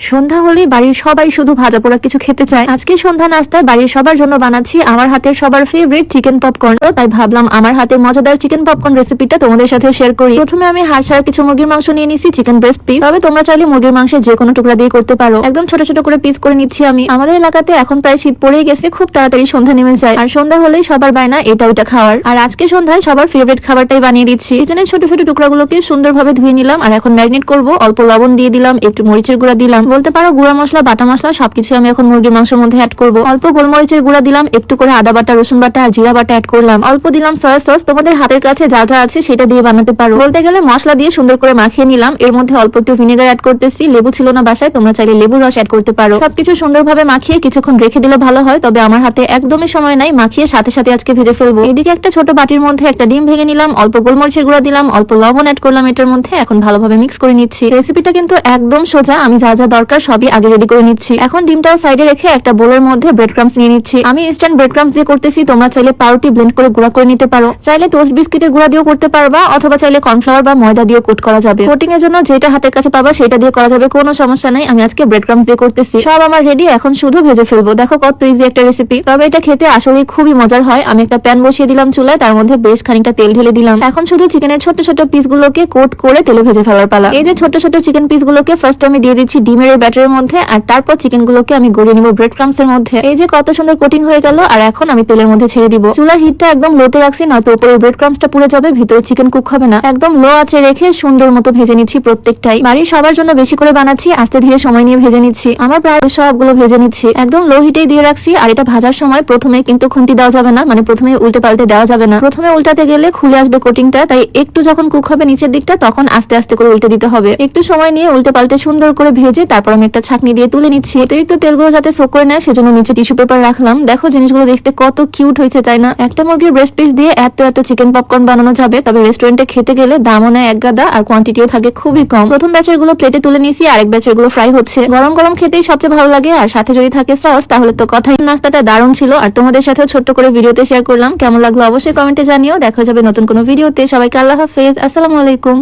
সন্ধ্যা হলে বাড়ির সবাই শুধু ভাজা পোড়া কিছু খেতে চায়। আজকে সন্ধ্যা নাস্তায় বাড়ির সবার জন্য বানাচ্ছি আমার হাতের সবার ফেভারিট চিকেন পপকর্ন তাই ভাবলাম আমার হাতের মজাদার চিকেন পপকর্ন রেসিপিটা তোমাদের সাথে শেয়ার করি। প্রথমে আমি হাড় কিছু মুরগির মাংস নিয়ে নিচ্ছি চিকেন ব্রেস্ট পিস তবে তোমরা চাইলে মুরগির মাংসের যে কোনো টুকরা দিয়ে করতে পারো। একদম ছোট ছোট করে পিস করে নিচ্ছি আমি। আমাদের এলাকাতে এখন প্রায় শীত পড়েই গেছে, খুব তাড়াতাড়ি সন্ধ্যা নেমে যায়। আর সন্ধ্যা হলেই সবার বায়না এটা ওইটা খাওয়ার। আর আজকে সন্ধ্যায় সবার ফেভারিট খাবারটাই বানিয়ে দিচ্ছি। চিকেনের ছোট ছোট টুকরাগুলোকে সুন্দরভাবে ধুয়ে নিলাম, আর এখন ম্যারিনেট করব। অল্প লবণ দিয়ে দিলাম, একটু মরিচের গুঁড়া দিলাম। বলতে পারো, গুঁড়া মশলা, বাটা মশলা, সবকিছু আমি এখন মুরগির মাংসের মধ্যে অ্যাড করব। অল্প গোলমরিচের গুঁড়া দিলাম, একটু করে আদা বাটা, রসুন বাটা আর জিরা বাটা অ্যাড করলাম। অল্প দিলাম সয়া সস তোমাদের হাতের কাছে যা যা আছে সেটা দিয়ে বানাতে পারো। বলতে গেলে মশলা দিয়ে সুন্দর করে মাখিয়ে নিলাম। এর মধ্যে অল্প একটু ভিনেগার অ্যাড করতেছি। লেবু ছিল না বাসায়, তোমরা চাইলে লেবুর রস অ্যাড করতে পারো। সবকিছু সুন্দরভাবে মাখিয়ে কিছুক্ষণ রেখে দিলে ভালো হয়, তবে আমার হাতে একদমই সময় নাই। মাখিয়ে সাথে সাথে আজকে ভেজে ফেলব। এদিকে একটা ছোট বাটির মধ্যে একটা ডিম ভেঙে নিলাম, অল্প গোলমরিচের গুঁড়া দিলাম, অল্প লবণ অ্যাড করলাম এটার মধ্যে। এখন ভালোভাবে মিক্স করে নিচ্ছি। রেসিপিটা কিন্তু একদম সোজা। আমি যা যা দরকার, সবই আগে রেডি করে নিচ্ছি। এখন ডিমটাও সাইডে রেখে একটা বোলের মধ্যে ব্রেড ক্রামস নিয়ে নিচ্ছি। আমি ইনস্ট্যান্ট ব্রেড ক্রামস দিয়ে করতেছি, তোমরা চাইলে পাউরুটি ব্লেন্ড করে গুঁড়া করে নিতে পারো। চাইলে টোস্ট বিস্কিটের গুঁড়া দিয়েও করতে পারবা, অথবা চাইলে কর্নফ্লাওয়ার বা ময়দা দিয়ে কোট করা যাবে। কোটিং এর জন্য যেটা হাতের কাছে পাবা, সেটা দিয়ে করা যাবে, কোনো সমস্যা নাই, আমি আজকে ব্রেড ক্রামস দিয়ে করতেছি। সব আমার রেডি এখন শুধু ভেজে ফেলব। দেখো কত ইজি একটা রেসিপি তবে এটা খেতে আসলে খুবই মজার হয়। আমি একটা প্যান বসিয়ে দিলাম চুলায়, তার মধ্যে বেশ খানিকটা তেল ঢেলে দিলাম। এখন শুধু চিকেনের ছোট ছোট পিসগুলোকে কোট করে তেলে ভেজে ফেলার পালা। এই যে ছোট ছোট চিকেন পিসগুলোকে ফার্স্ট আমি দিয়ে দিচ্ছি ডিমের এই ব্যাটারের মধ্যে, আর তারপর চিকেন গুলোকে আমি গড়িয়ে নিব ব্রেড ক্রামস এর মধ্যে। এই যে কত সুন্দর কোটিং হয়ে গেল, আর এখন আমি তেলের মধ্যে ছেড়ে দিব। চুলার হিটটা একদম লোতে রাখছি, নয়তো উপরের ব্রেড ক্রামসটা পুড়ে যাবে, ভিতরে চিকেন কুক হবে না। একদম লো আছে রেখে সুন্দর মতো ভেজে নিচ্ছি প্রত্যেকটাই। বাড়ির সবার জন্য বেশি করে বানাচ্ছি, আস্তে ধীরে সময় নিয়ে ভেজে নিচ্ছি। আমার প্রায় সবগুলো ভেজে নিচ্ছি। একদম লো হিটেই দিয়ে রাখছি, আর এটা ভাজার সময় প্রথমে কিন্তু খুন্তি দেওয়া যাবে না মানে প্রথমে উল্টে পাল্টে দেওয়া যাবে না। প্রথমে উল্টাতে গেলে খুলে আসবে কোটিংটা তাই একটু যখন কুক হবে নিচের দিকটা, তখন আস্তে আস্তে করে উল্টে দিতে হবে। একটু সময় নিয়ে উল্টে পাল্টে সুন্দর করে ভেজে তারপর আমি একটা ছাকনি দিয়ে তুলে নিচ্ছি। অতিরিক্ত তেলগুলো যাতে সোক করে নেয়, সেজন্য নিচে টিস্যু পেপার রাখলাম। দেখো, জিনিসগুলো দেখতে কত কিউট হয়েছে, তাই না? একটা মুরগির ব্রেস্ট পিস দিয়ে এত এত চিকেন পপকর্ন বানানো যাবে, তবে রেস্টুরেন্টে খেতে গেলে দামও নেয় এক গাদা আর কোয়ান্টিটিও থাকে খুবই কম। প্রথম ব্যাচেরগুলো প্লেটে তুলে নিয়েছি, আরেক ব্যাচেরগুলো ফ্রাই হচ্ছে। গরম গরম খেতেই সবচেয়ে ভালো লাগে, আর সাথে যদি থাকে সস তাহলে তো কথাই। নাস্তাটা দারুণ ছিল, আর তোমাদের সাথেও ছোট্ট করে ভিডিওতে শেয়ার করলাম। কেমন লাগল অবশ্যই কমেন্টে জানিও। দেখা যাবে নতুন কোনো ভিডিওতে। সবাইকে আল্লাহ হাফেজ। আসসালামু আলাইকুম।